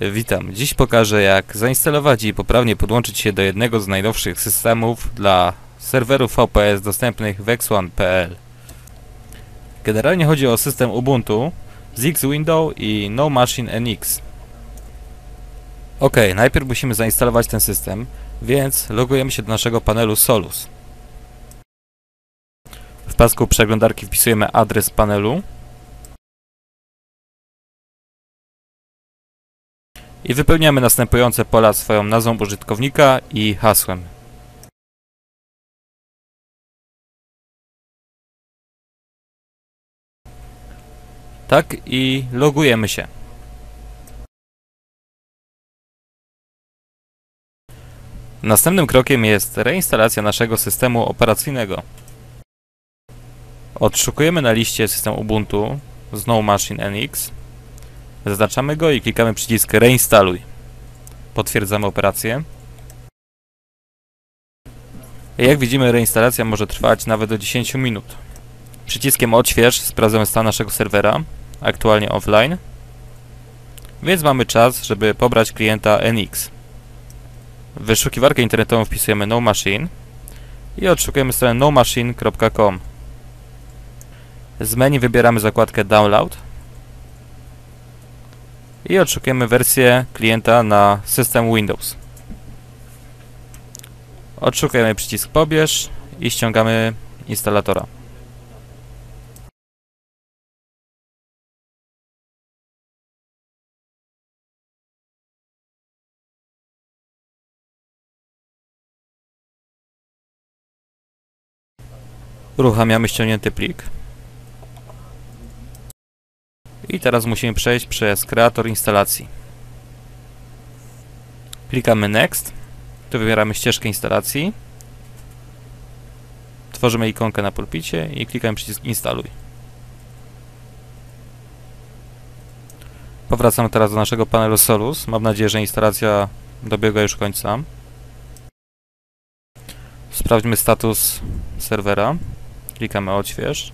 Witam. Dziś pokażę jak zainstalować i poprawnie podłączyć się do jednego z najnowszych systemów dla serwerów VPS dostępnych w x1.pl. Generalnie chodzi o system Ubuntu z X-Window i No Machine NX. Ok, najpierw musimy zainstalować ten system, więc logujemy się do naszego panelu Solus. W pasku przeglądarki wpisujemy adres panelu i wypełniamy następujące pola swoją nazwą użytkownika i hasłem. Tak i logujemy się. Następnym krokiem jest reinstalacja naszego systemu operacyjnego. Odszukujemy na liście system Ubuntu Snow Machine NX Zaznaczamy go i klikamy przycisk Reinstaluj. Potwierdzamy operację. Jak widzimy, reinstalacja może trwać nawet do 10 minut. Przyciskiem Odśwież sprawdzamy stan naszego serwera, aktualnie offline. Więc mamy czas, żeby pobrać klienta NX. W wyszukiwarkę internetową wpisujemy No Machine i odszukujemy stronę nomachine.com. Z menu wybieramy zakładkę Download i odszukujemy wersję klienta na system Windows. Odszukujemy przycisk pobierz i ściągamy instalatora. Uruchamiamy ściągnięty plik. I teraz musimy przejść przez kreator instalacji. Klikamy Next. Tu wybieramy ścieżkę instalacji. Tworzymy ikonkę na pulpicie i klikamy przycisk Instaluj. Powracamy teraz do naszego panelu Solus. Mam nadzieję, że instalacja dobiega już końca. Sprawdźmy status serwera. Klikamy Odśwież.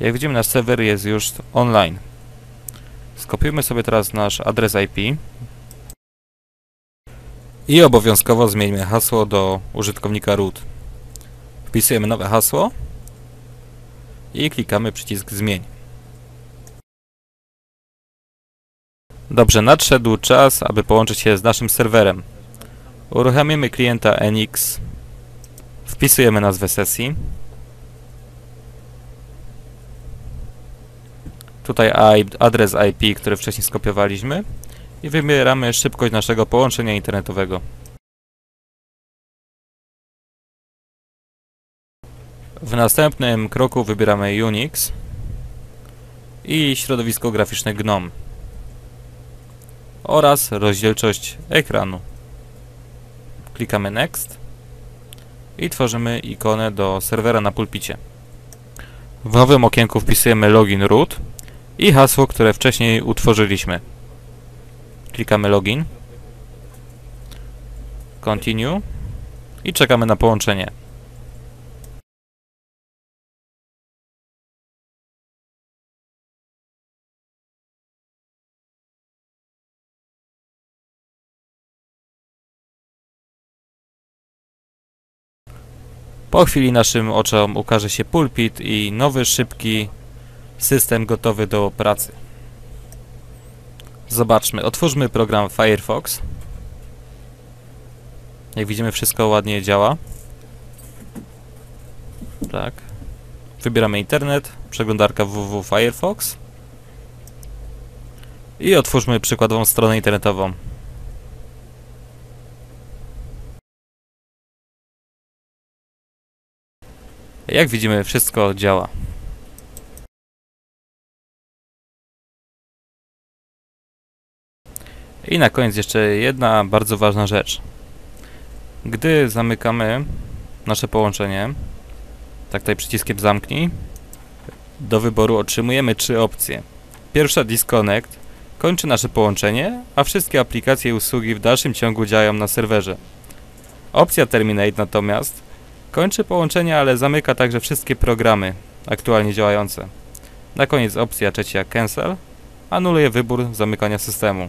Jak widzimy, nasz serwer jest już online. Skopiujmy sobie teraz nasz adres IP i obowiązkowo zmieńmy hasło do użytkownika root. Wpisujemy nowe hasło i klikamy przycisk zmień. Dobrze, nadszedł czas, aby połączyć się z naszym serwerem. Uruchamiamy klienta NX, wpisujemy nazwę sesji Tutaj adres IP, który wcześniej skopiowaliśmy i wybieramy szybkość naszego połączenia internetowego. W następnym kroku wybieramy Unix i środowisko graficzne GNOME oraz rozdzielczość ekranu. Klikamy Next i tworzymy ikonę do serwera na pulpicie. W nowym okienku wpisujemy login root i hasło, które wcześniej utworzyliśmy. Klikamy login. Continue. I czekamy na połączenie. Po chwili naszym oczom ukaże się pulpit i nowy, szybki System gotowy do pracy. Zobaczmy, otwórzmy program Firefox. Jak widzimy wszystko ładnie działa. Tak. Wybieramy internet, przeglądarka www Firefox. I otwórzmy przykładową stronę internetową. Jak widzimy wszystko działa. I na koniec jeszcze jedna bardzo ważna rzecz. Gdy zamykamy nasze połączenie, tak tutaj przyciskiem zamknij, do wyboru otrzymujemy trzy opcje. Pierwsza Disconnect kończy nasze połączenie, a wszystkie aplikacje i usługi w dalszym ciągu działają na serwerze. Opcja Terminate natomiast kończy połączenie, ale zamyka także wszystkie programy aktualnie działające. Na koniec opcja trzecia Cancel anuluje wybór zamykania systemu.